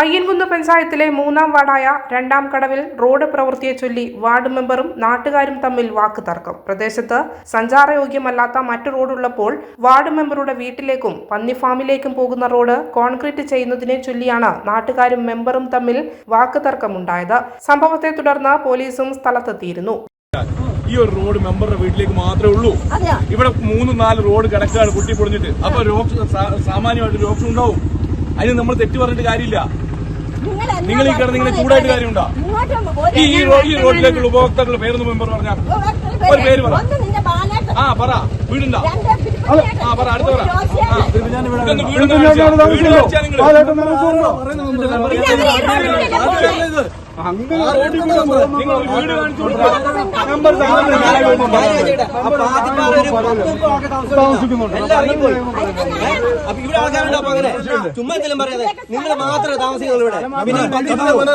അയ്യൻകുന്ന് പഞ്ചായത്തിലെ മൂന്നാം വാർഡായ രണ്ടാം കടവിൽ റോഡ് പ്രവൃത്തിയെ ചൊല്ലി വാർഡ് മെമ്പറും നാട്ടുകാരും തമ്മിൽ വാക്ക് തർക്കം പ്രദേശത്ത് സഞ്ചാരയോഗ്യമല്ലാത്ത മറ്റു റോഡുള്ളപ്പോൾ വാർഡ് മെമ്പറുടെ വീട്ടിലേക്കും പന്നി ഫാമിലേക്കും പോകുന്ന റോഡ് കോൺക്രീറ്റ് ചെയ്യുന്നതിനെ ചൊല്ലിയാണ് നാട്ടുകാരും മെമ്പറും തമ്മിൽ വാക്ക് തർക്കമുണ്ടായത് സംഭവത്തെ തുടർന്ന് പോലീസും സ്ഥലത്തെത്തിയിരുന്നു. ഈ ഒരു റോഡ് മെമ്പറുടെ വീട്ടിലേക്ക് മാത്രമേ ഉള്ളൂ. ഇവിടെ മൂന്ന് നാല് റോഡ് കിടക്കുകയാണ് കുട്ടി പൊളിഞ്ഞിട്ട്. അപ്പൊ സാമാന്യമായിട്ട് രോക്ഷം ഉണ്ടാവും. അതിന് നമ്മൾ തെറ്റ് പറഞ്ഞിട്ട് കാര്യമില്ല നിങ്ങൾ നിങ്ങൾ ഈ കിടന്ന് ഇങ്ങനെ ചൂടായിട്ട് കാര്യമുണ്ടോ ഈ ഈ റോഡിലേക്കുള്ള ഉപഭോക്താക്കൾ പേരൊന്ന് മെമ്പർ പറഞ്ഞാൽ ഒരു പേര് പറ. ആ പറ വീടുണ്ടോ ആ പറ അടുത്ത പറ വീട്? നിങ്ങൾ ഇവിടെ ആൾക്കാരുണ്ടോ അപ്പൊ അങ്ങനെ? ചുമ്മാ എന്തെങ്കിലും പറയാതെ. നിങ്ങൾ മാത്രമേ താമസിക്കുള്ളൂ ഇവിടെ. പിന്നെ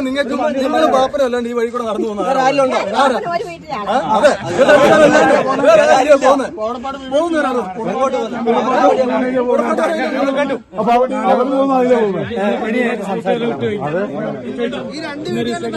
നിങ്ങൾക്ക് നിങ്ങൾ പാപ്പരല്ലാണ്ട് ഈ വഴി കൂടെ നടന്നു പോകുന്നത്. വേറെ ആരെങ്കിലും ഉണ്ടോ? ഈ രണ്ട് വീട്ടിലാണ്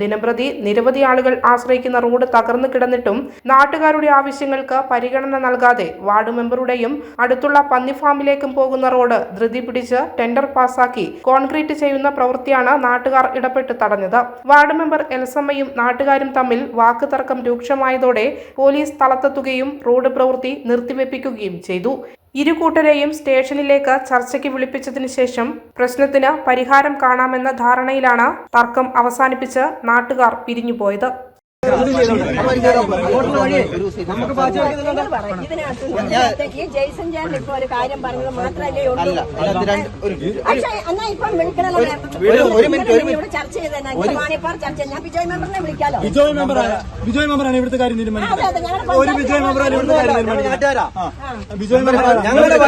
ദിനംപ്രതി നിരവധി ആളുകൾ ആശ്രയിക്കുന്ന റോഡ് തകർന്നു കിടന്നിട്ടും നാട്ടുകാരുടെ ആവശ്യങ്ങൾക്ക് പരിഗണന നൽകാതെ വാർഡ് മെമ്പറുടെയും അടുത്തുള്ള പന്നി ഫാമിലേക്കും പോകുന്ന റോഡ് ധൃതി പിടിച്ച് ടെൻഡർ പാസാക്കി കോൺക്രീറ്റ് ചെയ്യുന്ന പ്രവൃത്തിയാണ് നാട്ടുകാർ ഇടപെട്ട് തടഞ്ഞത്. വാർഡ് മെമ്പർ എൽസമ്മയും നാട്ടുകാരും തമ്മിൽ വാക്കുതർക്കം രൂക്ഷമായതോടെ പോലീസ് സ്ഥലത്തെത്തുകയും റോഡ് പ്രവൃത്തി നിർത്തിവെപ്പിക്കുകയും ചെയ്തു. ഇരു കൂട്ടരെയും സ്റ്റേഷനിലേക്ക് ചർച്ചയ്ക്ക് വിളിപ്പിച്ചതിനു ശേഷം പ്രശ്നത്തിന് പരിഹാരം കാണാമെന്ന ധാരണയിലാണ് തർക്കം അവസാനിപ്പിച്ച് നാട്ടുകാർ പിരിഞ്ഞുപോയത് നമുക്ക് ജാൻ ഒരു കാര്യം ഉള്ളൂ വിളിക്കണം ചർച്ച ചർച്ച ഞാൻ വിജയ് വിളിക്കാലോ മെമ്പറാണ് വിജയ് മെമ്പറാണ് ഇവിടുത്തെ കാര്യം തീരുമാനിക്കുന്നത് ഒരു കാര്യം ഞങ്ങളുടെ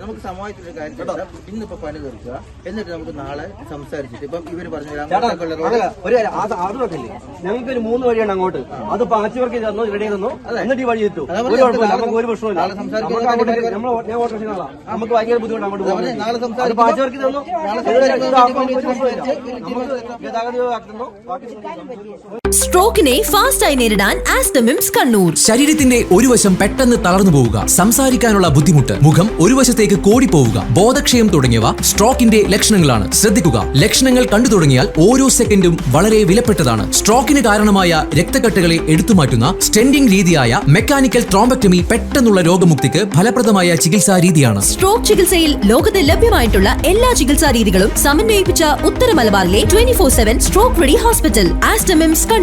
നമുക്ക് സമൂഹത്തിൽ ഒരു ഇന്നിപ്പോ പണി തീർക്കുക എന്നിട്ട് നമുക്ക് നാളെ സംസാരിച്ചിട്ട് ഇപ്പം ഇവർ പറഞ്ഞു ഒരു അത് വെക്കില്ലേ? ഞങ്ങൾക്ക് ഒരു മൂന്ന് വഴിയാണ് അങ്ങോട്ട്. അത് പാച്ചിവർക്ക് തന്നു റെഡി തന്നു. എന്നിട്ട് ഈ വഴി എത്തു. ഒരു കുഴപ്പമില്ല. നമുക്ക് ഒരു പ്രശ്നമില്ല നമുക്ക് അങ്ങോട്ട് നമ്മൾ ഞാൻ ഓട്ടോ ആളാ നമുക്ക് ഭയങ്കര ബുദ്ധിമുട്ട് അങ്ങോട്ട് പോകുന്നത് സംസാരിക്കുമ്പോൾ- അത് പാച്ച് വർക്ക് തന്നു. ഗതാഗത ആക്കുന്നു സ്ട്രോക്കിനെ ഫാസ്റ്റായി നേരിടാൻ ആസ്റ്റമിംസ് കണ്ണൂർ. ശരീരത്തിന്റെ ഒരു വശം പെട്ടെന്ന് തളർന്നു പോവുക സംസാരിക്കാനുള്ള ബുദ്ധിമുട്ട് മുഖം ഒരു വശത്തേക്ക് കോടിപ്പോവുക ബോധക്ഷയം തുടങ്ങിയവ സ്ട്രോക്കിന്റെ ലക്ഷണങ്ങളാണ്. ശ്രദ്ധിക്കുക ലക്ഷണങ്ങൾ കണ്ടു തുടങ്ങിയാൽ ഓരോ സെക്കൻഡും വളരെ വിലപ്പെട്ടതാണ്. സ്ട്രോക്കിന് കാരണമായ രക്തക്കെട്ടുകളെ എടുത്തുമാറ്റുന്ന സ്റ്റെൻഡിംഗ് രീതിയായ മെക്കാനിക്കൽ ട്രോംബക്ടമി പെട്ടെന്നുള്ള രോഗമുക്തിക്ക് ഫലപ്രദമായ ചികിത്സാ രീതിയാണ്. സ്ട്രോക്ക് ചികിത്സയിൽ ലോകത്ത് ലഭ്യമായിട്ടുള്ള എല്ലാ ചികിത്സാ രീതികളും സമന്വയിപ്പിച്ച ഉത്തര മലബാറിലെ twenty four seven stroke ready hospital Aster MIMS Kannur